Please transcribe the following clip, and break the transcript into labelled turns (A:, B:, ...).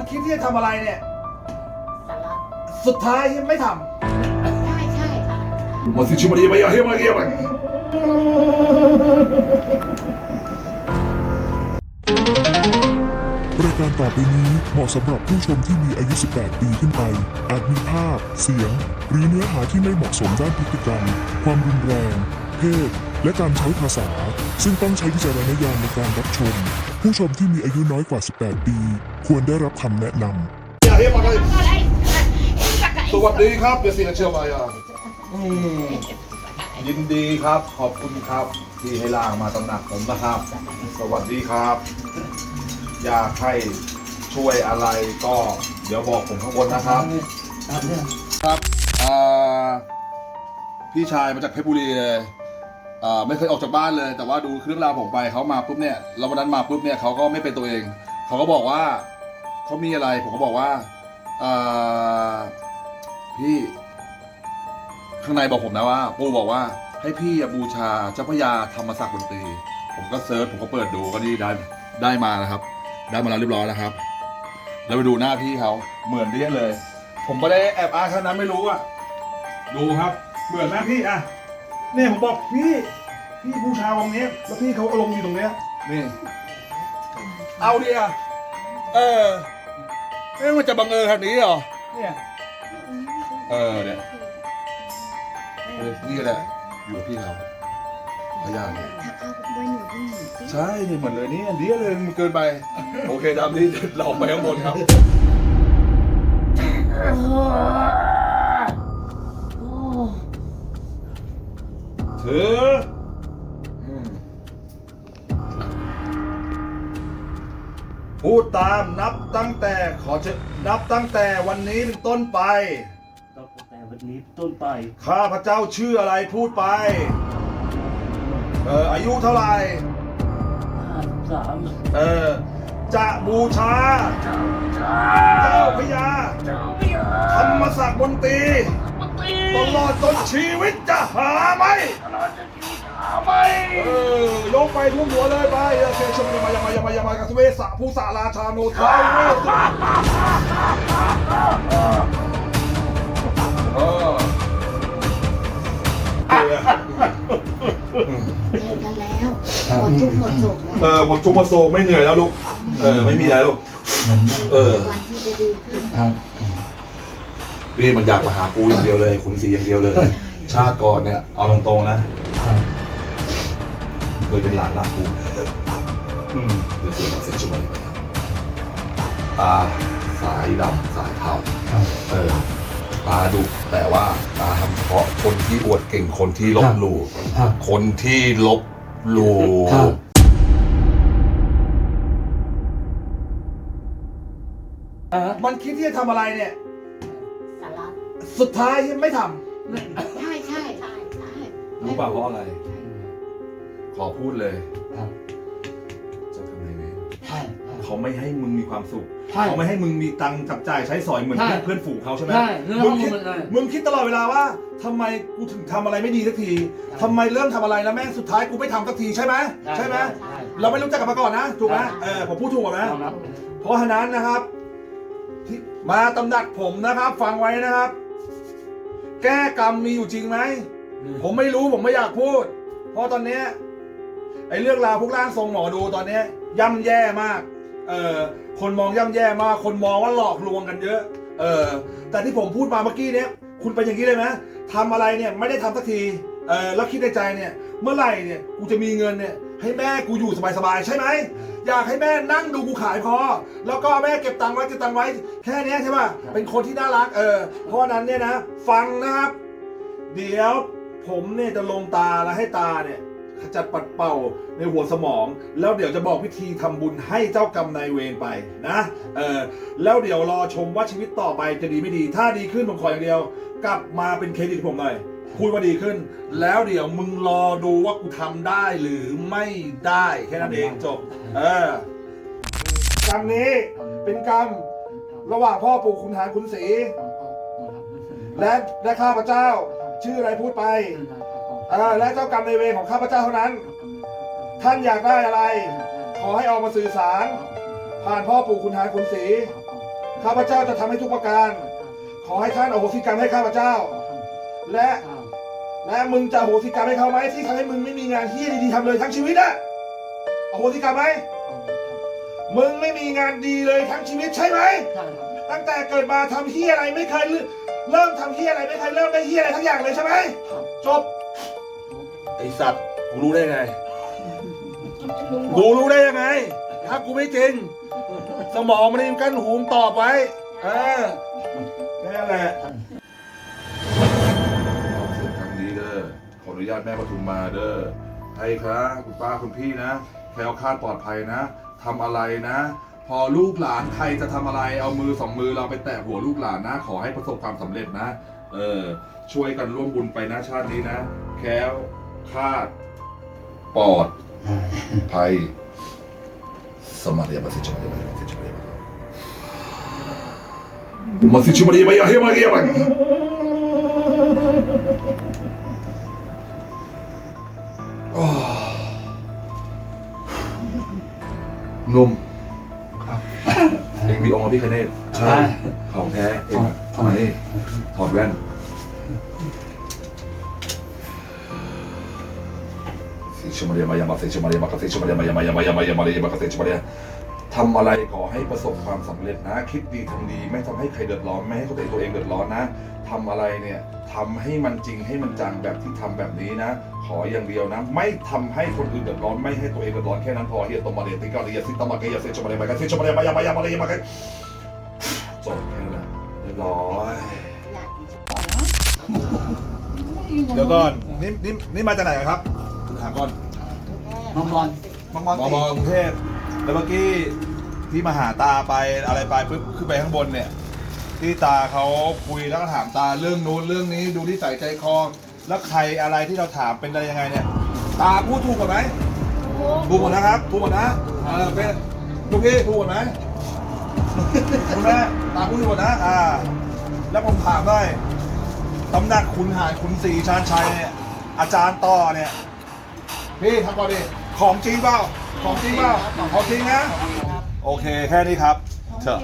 A: มันคิดที่จะทำอะไรเนี่ย
B: สาระ
A: สุดท้ายไม่ท
B: ใช่ใช่ค่ะำ
A: มาสิชิมาดีไปอย่าเฮียมาเฮียไป
C: รายการต่อไปนี้เหมาะสำหรับผู้ชมที่มีอายุ 18 ปีขึ้นไป อาจมีภาพ เสียง หรือเนื้อหาที่ไม่เหมาะสมด้านพฤติกรรม ความรุนแรง เพศ และการใช้ภาษา ซึ่งต้องใช้วิจารณญาณในการรับชม ผู้ชมที่มีอายุน้อยกว่า 18 ปี ควรได้รับคำแนะนำ
A: อยาเฮียมาเลยสวัสดีครับเดี๋ยสิเชียวมายายินดีครับ ขอบคุณครับ ที่ให้ล่างมาตำหนักผมนะครับ สวัสดีครับ อยากให้ช่วยอะไรก็เดี๋ยวบอกผมข้างบนนะครับครับพี่ชายมาจากเพชรบุรีเลยไม่เคยออกจากบ้านเลย แต่ว่าดูเรื่องราวผมไปเขามาปุ๊บเนี่ยแล้ววันนั้นมาปุ๊บเนี่ยเขาก็ไม่เป็นตัวเอง เขาก็บอกว่าเขามีอะไร ผมก็บอกว่าอพี่ ข้างในบอกผมนะว่าปู่บอกว่า ให้พี่บูชาเจ้าพระยาธรรมศักดิ์บนตรี ผมก็เซิร์ชผมก็เปิดดูก็นี่ได้ได้มานะครับ ได้มาแล้วเรียบร้อยแล้วครับ แล้วไปดูหน้าพี่เขาเหมือนเดี้ยเลย ผมไม่ได้แอบอ้างเท่านั้นไม่รู้อะดูครับเหมือนไหมพี่อะเนี่ยผมบอกพี่ พี่บูชาองค์นี้ แล้วพี่เขาเอาลงอยู่ตรงเนี้ยนี่ เอาดิอะเออเอ๊ะมันจะบังเอิญขนาดนี้เหรอ เนี่ยเออเนี่ยเออนี่ก็แหละอยู่กับพี่เขาพยานเนี่ย
B: ถ้าเอาไปหนูที่หนูที่
A: ใช่เนี่ยเหมือนเลยนี่เดียวเลยมันเกินไป โอเคตามนี้เราไปข้างบนครับ ถืออื พูดตามนับตั้งแต่ขอจะนับตั้งแต่วันนี้เป็นต้นไป
D: ตั้งแต่วันนี้ต้นไป
A: ข้าพระเจ้าชื่ออะไรพูดไป เอออายุเท่าไหร่
D: 53
A: เออ จะบูชา เจ้าพระยาธรรมศักดิ์บนตรีตลอดจนชีวิตจะหาไหม เออยกไปทุ่มหัวเลยไปเชชมยามายามายามายามากัสเวสะผู้สาราชาโนทาวเวสเออเออ
B: เจอกันแล้วหมดทุกข์หมดโศก
A: เออผมจุกหมาโซไม่เหนื่อยแล้วลูกเออไม่มีอะไรลูกเออ
B: วันที่จะดีขึ้น
D: ครับ
A: พี่มันอยากมาหากูอย่างเดียวเลยคุณสีอย่างเดียวเลย ชาติก่อนเนี่ยเอาตรงๆนะ เคยเป็นหลานรักกูอืมเดี๋ยวเสียงเสียงช่วยตาสายดำสายเทา
D: ครับ
A: เออตาดุแต่ว่าตาทำเฉพาะคนที่อวดเก่งคนที่ลบหลู่
D: ครับ
A: คนที่ลบหลู่
D: ครับ
A: มันคิดที่จะทำอะไรเนี่ย
B: สาระ
A: สุดท้ายไม่ท
B: ใช่ใช่ใช่ใช่ำ
A: รู้เปล่าเพราะอะไรข อพูดเลย
D: ครับ
A: เจ้ากรรมนายเวร
D: ใช่
A: เขาไม่ให้มึงมีความสุข
D: ใช่
A: เขาไม่ให้มึงมีตังค์จับจ่ายใช้สอยเหมือน
D: ใช่
A: เพื่อนเพื่อนฝูงเขาใช่ไหม
D: ใช่เรื่อง
A: มึ
D: ของง
A: คิด
D: มันเลย
A: มึงคิดตลอดเวลาว่าทำไมกูถึงทำอะไรไม่ดีสักทีทำไมเริ่มทำอะไรแล้วแม่งสุดท้ายกูไม่ทำสักทีใช่ไหมใช่ไหมเราไม่รู้จักกันมาก่อนนะถูกไหมเออผมพูดถูกไหม
D: ยอมรับ
A: เพราะฉะนั้นนะครับที่มาตำหนักผมนะครับ ฟังไว้นะครับ แก้กรรมมีอยู่จริงไหม ผมไม่รู้ผมไม่อยากพูด เพราะตอนเนี้ย ไอ้เรื่องราวพวกร่างทรงหมอดูตอนเนี้ยย่ำแย่มาก เออคนมองย่ำแย่มาก คนมองว่าหลอกลวงกันเยอะ เออแต่ที่ผมพูดมาเมื่อกี้เนี้ยคุณเป็นอย่างนี้เลยไหมทำอะไรเนี่ยไม่ได้ทำสักที เออแล้วคิดในใจเนี่ย เมื่อไหร่เนี่ยกูจะมีเงินเนี่ย ให้แม่กูอยู่สบายๆใช่ไหมอยากให้แม่นั่งดูกูขายพอ แล้วก็แม่เก็บตังค์ไว้เก็บตังค์ไว้ แค่เนี้ยใช่ป่ะเป็นคนที่น่ารักเออเพราะฉะนั้นเนี่ยนะ ฟังนะครับ เดี๋ยวผมเนี่ยจะลงตาแล้วให้ตาเนี่ย ขจัดปัดเป่าในหัวสมอง แล้วเดี๋ยวจะบอกวิธีทำบุญให้เจ้ากรรมนายเวรไปนะเออแล้วเดี๋ยวรอชมว่าชีวิตต่อไปจะดีไม่ดี ถ้าดีขึ้นผมขออย่างเดียว กลับมาเป็นเครดิตผมหน่อยพูดว่าดีขึ้น แล้วเดี๋ยวมึงรอดูว่ากูทำได้หรือไม่ได้แค่นั้นเองจบ เออกรรมนี้เป็นกรรมระหว่างพ่อปู่คุณหารคุณศรีและและข้าพเจ้า ชื่ออะไรพูดไป เออและเจ้ากรรมในายเวรของข้าพเจ้าเท่านั้น ท่านอยากได้อะไร ขอให้ออกมาสื่อสาร ผ่านพ่อปู่คุณหารคุณศรีข้าพเจ้าจะทำให้ทุกประการ ขอให้ท่านอโหสิกรรมให้ข้าพเจ้า และและมึงจะอโหสิกรรมให้เขาไหมที่ทำให้มึงไม่มีงานที่ดีๆทำเลยทั้งชีวิตอะอโหสิกรรมไหมมึงไม่มีงานดีเลยทั้งชีวิตใช่ไหม ตั้งแต่เกิดมาทำเฮียอะไรไม่เคยเริ่มเริ่มทำเฮียอะไรไม่เคยเริ่มได้เฮียอะไรทั้งอย่างเลยใช่ไหมจบ ไอสัตว์กูรู้ได้ไง กูรู้ได้ยังไง ถ้ากูไม่จริง สมองมันยังกั้นหูมงตอบไว้เออแค่นั้นแหละเสียงครั้งนี้เด้อ ขออนุญาตแม่ปทุมมาเด้อให้ครับคุณป้าคุณพี่นะ แคล้วคลาดปลอดภัยนะทำอะไรนะ พอลูกหลานใครจะทำอะไร เอามือสองมือเราไปแตะหัวลูกหลานนะ ขอให้ประสบความสำเร็จนะ เออ ช่วยกันร่วมบุญไปนะชาตินี้นะ แคล้ว คาดปอดภัยสมาธิมาสิจมาธิมาสิจมาธิมาสิจมาธิมาอย่าเฮียมาเฮียมาโอ้นุ่มครับเองมีองค์พระพิฆเนศใช่ของแท้เองทำไมถอดแว่น สิชมาเรียมายามาสิชมาเรียมากสิชมาเรียมายามายามายามายามาเรียมากสิชมาเรียทำอะไรขอให้ประสบความสำเร็จนะ คิดดีทำดี ไม่ทำให้ใครเดือดร้อน ไม่ให้ตัวเองตัวเองเดือดร้อนนะทำอะไรเนี่ยทำให้มันจริงให้มันจังแบบที่ทำแบบนี้นะ ขออย่างเดียวนะ ไม่ทำให้คนอื่นเดือดร้อน ไม่ให้ตัวเองเดือดร้อนแค่นั้นพอเฮียตมาเรียติกาเรียสิตมาเกียสิชมาเรียมากสิชมาเรียมายามายามาเรียมากจบแค่นั้นเรียบร้อยเดี๋ยวก่อนนี่นี่นี่มาจากไหนครับ ถามก่อน
B: น้องบอล
A: มองมองมองกรุงเทพแล้วเมื่อกี้ที่มาหาตาไปอะไรไปปุ๊บขึ้นไปข้างบนเนี่ย ที่ตาเขาคุยแล้วก็ถามตาเรื่องนู้นเรื่องนี้ดูที่ใส่ใจคอ แล้วใครอะไรที่เราถามเป็นอะไรยังไงเนี่ย ตาพูดถูกหมดไหมถูกหมดนะครับถูกหมดนะเออเป็นลูกพี่ถูกหมดไหมคุณแม่ตาพูดถูกหมดนะอ่า แล้วผมถามได้ตำหนักขุนหารขุนศรีชาญชัยเนี่ยอาจารย์ต่อเนี่ย พี่ทำก่อนดิของจริงเปล่าของจริงเปล่าของจริงนะ โอเคแค่นี้ครับเถอะ